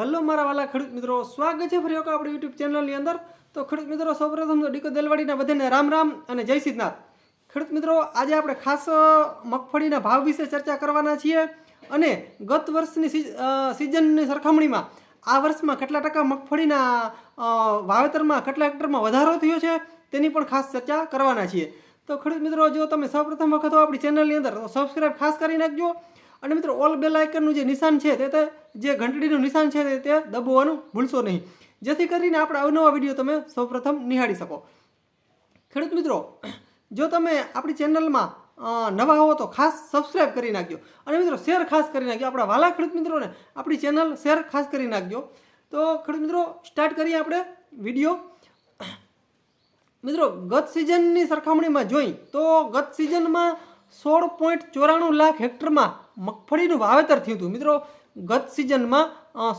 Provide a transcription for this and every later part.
Hello મારા વાલા ખેડૂત મિત્રો, સ્વાગત છે ફરી વખત આપણી યુટ્યુબ ચેનલની અંદર. તો ખેડૂત મિત્રો, સૌપ્રથમ તો ડીકો દેલવાડીના બધાને રામ રામ અને જય સિદ્ધનાથ. ખેડૂત મિત્રો, આજે આપણે ખાસ મગફળીના ભાવ વિશે ચર્ચા કરવાના છીએ અને ગત વર્ષની સિઝનની સરખામણીમાં આ વર્ષમાં કેટલા ટકા મગફળીના વાવેતરમાં કેટલા હેક્ટરમાં વધારો થયો છે તેની પણ ખાસ ચર્ચા કરવાના છીએ. તો ખેડૂત મિત્રો, જો તમે સૌપ્રથમ વખત આપણી ચેનલની અંદર, તો સબસ્ક્રાઇબ ખાસ કરી નાખજો. અને મિત્રો, ઓલ બેલ આઇકનનું જે નિશાન છે તે જે ઘંટડીનું નિશાન છે તે દબાવવાનું ભૂલશો નહીં. જેથી કરીને આપણા અવનવા વીડિયો તમે સૌપ્રથમ નિહાળી શકો. ખેડૂત મિત્રો, જો તમે આપણી ચેનલમાં નવા હો તો ખાસ સબસ્ક્રાઈબ કરી નાખજો. અને મિત્રો, શેર ખાસ કરી નાખજો. આપણા વાલા ખેડૂત મિત્રોને આપણી ચેનલ શેર ખાસ કરી નાખજો. તો ખેડૂત મિત્રો, સ્ટાર્ટ કરીએ આપણે વીડિયો. મિત્રો, ગત સિઝનની સરખામણીમાં જોઈ તો ગત સિઝનમાં સોળ પોઈન્ટ ચોરાણું લાખ હેક્ટરમાં મગફળીનું વાવેતર થયું હતું. મિત્રો, ગત સિઝનમાં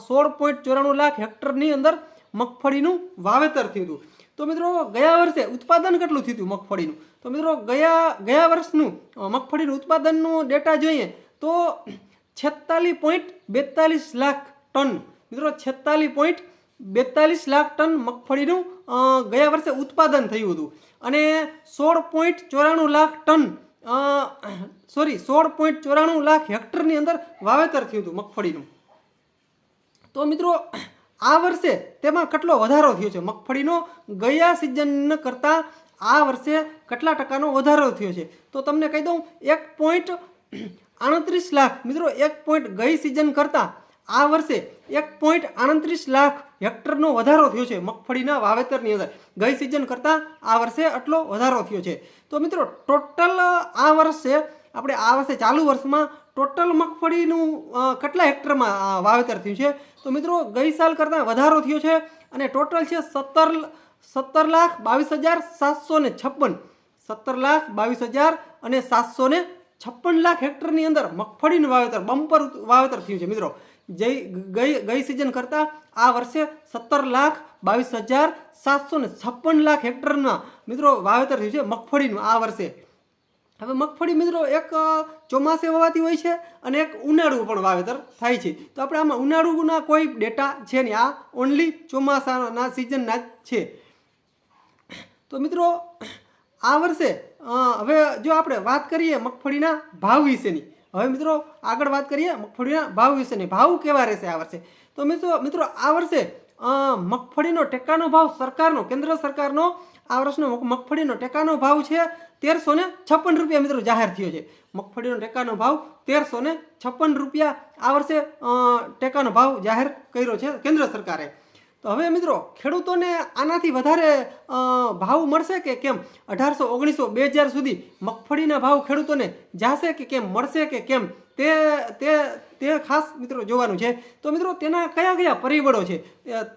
સોળ પોઈન્ટ ચોરાણું લાખ હેક્ટરની અંદર મગફળીનું વાવેતર થયું હતું. તો મિત્રો, ગયા વર્ષે ઉત્પાદન કેટલું થયું હતું મગફળીનું? તો મિત્રો, ગયા ગયા વર્ષનું મગફળીનું ઉત્પાદનનું ડેટા જોઈએ તો છેતાલીસ પોઈન્ટ બેતાલીસ લાખ ટન. મિત્રો, છેતાલીસ પોઈન્ટ બેતાલીસ લાખ ટન મગફળીનું ગયા વર્ષે ઉત્પાદન થયું હતું. અને સોળ પોઈન્ટ ચોરાણું લાખ ટન સોરી, સોળ પોઈન્ટ ચોરાણું લાખ હેક્ટરની અંદર વાવેતર થયું હતું મગફળીનું. તો મિત્રો, આ વર્ષે તેમાં કેટલો વધારો થયો છે? મગફળીનો ગયા સિઝન કરતાં આ વર્ષે કેટલા ટકાનો વધારો થયો છે? તો તમને કહી દઉં, એક પોઈન્ટ આડત્રીસ લાખ, મિત્રો, એક પોઈન્ટ ગઈ સિઝન કરતાં આ વર્ષે એક પોઈન્ટ આડત્રીસ લાખ હેક્ટરનો વધારો થયો છે મગફળીના વાવેતરની અંદર. ગઈ સિઝન કરતાં આ વર્ષે આટલો વધારો થયો છે. તો મિત્રો ટોટલ આ વર્ષે, આપણે આ વર્ષે ચાલુ વર્ષમાં ટોટલ મગફળીનું કેટલા હેક્ટરમાં વાવેતર થયું છે? તો મિત્રો, ગઈ સાલ કરતાં વધારો થયો છે અને ટોટલ છે સત્તર સત્તર લાખ બાવીસ હજાર સાતસો ને છપ્પન. સત્તર લાખ બાવીસ હજાર અને સાતસો ને છપ્પન લાખ હેક્ટરની અંદર મગફળીનું વાવેતર, બમ્પર વાવેતર થયું છે મિત્રો. જઈ ગઈ ગઈ સિઝન કરતાં આ વર્ષે સત્તર લાખ બાવીસ હજાર સાતસો ને છપ્પન લાખ હેક્ટરના મિત્રો વાવેતર થયું છે મગફળીનું આ વર્ષે. હવે મગફળી મિત્રો એક ચોમાસે વાવાતી હોય છે અને એક ઉનાળુ પણ વાવેતર થાય છે. તો આપણે આમાં ઉનાળુના કોઈ ડેટા છે નહીં. આ ઓનલી ચોમાસાના સિઝનના જ છે. તો મિત્રો આ વર્ષે હવે જો આપણે વાત કરીએ મગફળીના ભાવ વિશેની હવે મિત્રો, આગળ વાત કરીએ મગફળીના ભાવ વિશેની. ભાવ કેવા રહેશે આ વર્ષે? તો મિત્રો મિત્રો, આ વર્ષે મગફળીનો ટેકાનો ભાવ સરકારનો, કેન્દ્ર સરકારનો, આ વર્ષનો મગફળીનો ટેકાનો ભાવ છે તેરસો ને છપ્પન રૂપિયા મિત્રો જાહેર થયો છે. મગફળીનો ટેકાનો ભાવ તેરસો ને છપ્પન રૂપિયા આ વર્ષે ટેકાનો ભાવ જાહેર કર્યો છે કેન્દ્ર સરકારે. તો હવે મિત્રો, ખેડૂતોને આનાથી વધારે ભાવ મળશે કે કેમ? અઢારસો, ઓગણીસો, બે હજાર સુધી મગફળીના ભાવ ખેડૂતોને જાશે કે કેમ? મળશે કે કેમ? તે તે તે ખાસ મિત્રો જોવાનું છે. તો મિત્રો, તેના કયા કયા પરિબળો છે?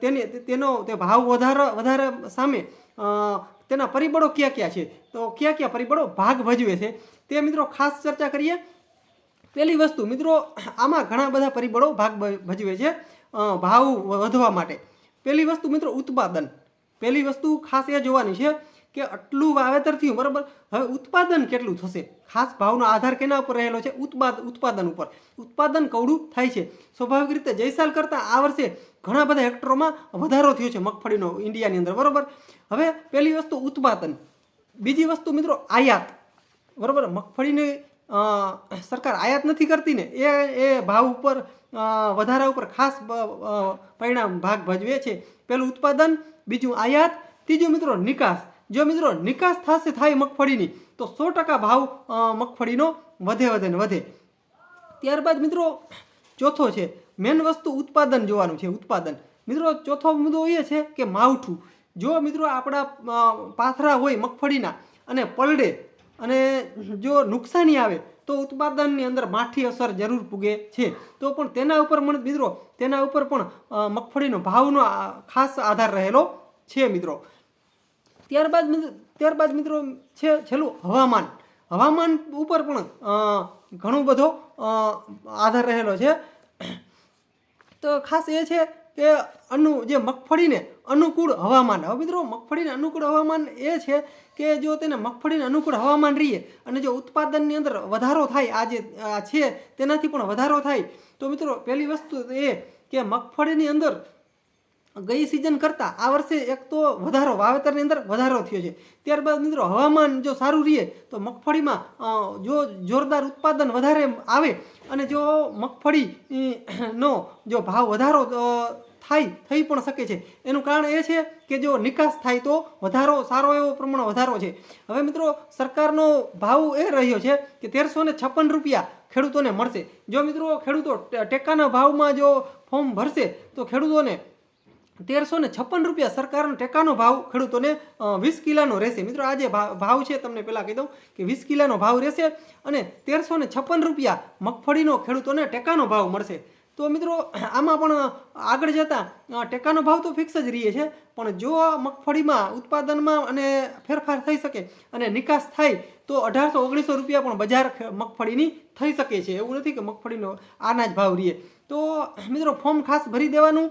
તેની, તેનો, તે ભાવ વધારો, વધારે સામે તેના પરિબળો કયા કયા છે? તો કયા કયા પરિબળો ભાગ ભજવે છે? તે મિત્રો ખાસ ચર્ચા કરીએ. પહેલી વસ્તુ, મિત્રો, આમાં ઘણા બધા પરિબળો ભાગ ભજવે છે ભાવ વધવા માટે. પહેલી વસ્તુ મિત્રો ઉત્પાદન. પહેલી વસ્તુ ખાસ એ જોવાની છે કે આટલું વાવેતર થયું, બરાબર? હવે ઉત્પાદન કેટલું થશે? ખાસ ભાવનો આધાર કેના ઉપર રહેલો છે? ઉત્પાદ, ઉત્પાદન ઉપર. ઉત્પાદન કવડું થાય છે? સ્વાભાવિક રીતે જયસાલ કરતાં આ વર્ષે ઘણા બધા હેક્ટરોમાં વધારો થયો છે મગફળીનો ઇન્ડિયાની અંદર, બરાબર? હવે પહેલી વસ્તુ ઉત્પાદન. બીજી વસ્તુ મિત્રો આયાત. બરાબર? મગફળીની સરકાર આયાત નથી કરતી ને, એ એ ભાવ ઉપર વધારા ઉપર ખાસ પરિણામ ભાગ ભજવે છે. પહેલું ઉત્પાદન, બીજું આયાત, ત્રીજું મિત્રો નિકાસ. જો મિત્રો નિકાસ થશે થાય મગફળીની, તો સો ટકા ભાવ મગફળીનો વધે વધે ને વધે. ત્યારબાદ મિત્રો ચોથો છે, મેન વસ્તુ ઉત્પાદન જોવાનું છે, ઉત્પાદન. મિત્રો ચોથો મુદ્દો એ છે કે માવઠું. જો મિત્રો આપણા પાથરા હોય મગફળીના અને પલડે અને જો નુકસાની આવે તો ઉત્પાદનની અંદર માઠી અસર જરૂર પૂગે છે. તો પણ તેના ઉપર મને મિત્રો, તેના ઉપર પણ મગફળીનો ભાવનો ખાસ આધાર રહેલો છે મિત્રો. ત્યારબાદ ત્યારબાદ મિત્રો છે, છેલ્લું હવામાન. હવામાન ઉપર પણ ઘણો બધો આધાર રહેલો છે. તો ખાસ એ છે કે અનુ જે મગફળીને અનુકૂળ હવામાન હવે મિત્રો, મગફળીને અનુકૂળ હવામાન એ છે કે જો તેને મગફળીને અનુકૂળ હવામાન રહીએ અને જો ઉત્પાદનની અંદર વધારો થાય, આ જે છે તેનાથી પણ વધારો થાય, તો મિત્રો, પહેલી વસ્તુ એ કે મગફળીની અંદર ગઈ સિઝન કરતાં આ વર્ષે એક તો વધારો, વાવેતરની અંદર વધારો થયો છે. ત્યારબાદ મિત્રો, હવામાન જો સારું રહીએ, તો મગફળીમાં જો જોરદાર ઉત્પાદન વધારે આવે અને જો મગફળી નો જો ભાવ વધારો થાય, થઈ પણ શકે છે. એનું કારણ એ છે કે જો નિકાસ થાય તો વધારો સારો એવો પ્રમાણ વધારો છે. હવે મિત્રો, સરકારનો ભાવ એ રહ્યો છે કે તેરસો છપ્પન રૂપિયા ખેડૂતોને મળશે. જો મિત્રો, ખેડૂતો ટેકાના ભાવમાં જો ફોર્મ ભરશે, તો ખેડૂતોને તેરસો ને છપ્પન રૂપિયા સરકારનો ટેકાનો ભાવ ખેડૂતોને વીસ કિલાનો રહેશે. મિત્રો આજે ભાવ છે, તમને પહેલાં કહી દઉં કે વીસ કિલાનો ભાવ રહેશે અને તેરસો ને છપ્પન રૂપિયા મગફળીનો ખેડૂતોને ટેકાનો ભાવ મળશે. તો મિત્રો, આમાં પણ આગળ જતાં ટેકાનો ભાવ તો ફિક્સ જ રહીએ છે, પણ જો મગફળીમાં ઉત્પાદનમાં અને ફેરફાર થઈ શકે અને નિકાસ થાય, તો અઢારસો ઓગણીસો રૂપિયા પણ બજાર મગફળીની થઈ શકે છે. એવું નથી કે મગફળીનો આના જ ભાવ રહીએ. તો, મિત્રો, ફોર્મ ખાસ ભરી દેવાનું.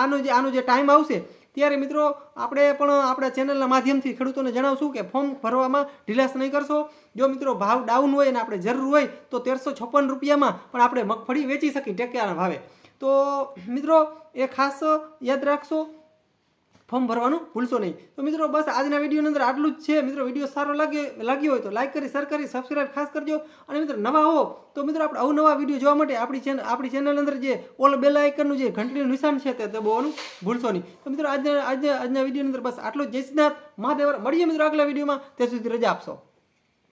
આનો જે આનો જે ટાઈમ આવશે ત્યારે મિત્રો, આપણે પણ આપણા ચેનલના માધ્યમથી ખેડૂતોને જણાવશું કે ફોર્મ ભરવામાં ઢીલાસ નહીં કરશો. જો મિત્રો ભાવ ડાઉન હોય અને આપણે જરૂર હોય, તો તેરસો છપ્પન રૂપિયામાં પણ આપણે મગફળી વેચી શકીએ ટેકાના ભાવે. તો મિત્રો, એ ખાસ યાદ રાખશો ફોર્મ ભરવાનું ભૂલશો નહીં. તો મિત્રો બસ આજના વિડીયોની અંદર આટલું જ છે. મિત્રો વીડિયો સારો લાગે, લાગ્યો હોય તો લાઈક કરી શેર કરી સબસ્ક્રાઇબ ખાસ કરજો. અને મિત્રો નવા હો તો મિત્રો આપણે અવનવા વીડિયો જોવા માટે આપણી ચેનલ આપણી ચેનલ અંદર જે ઓલ બેલ આઇકનનું જે ઘંટડીનું નિશાન છે તે દબાવવાનું ભૂલશો નહીં. તો મિત્રો આજના આજના આજના વિડીયોની અંદર બસ આટલું જ. જય સિદ્ધાર્થ મહાદેવર. મળીએ મિત્રો આગલા વિડીયોમાં. ત્યાં સુધી રજા આપશો.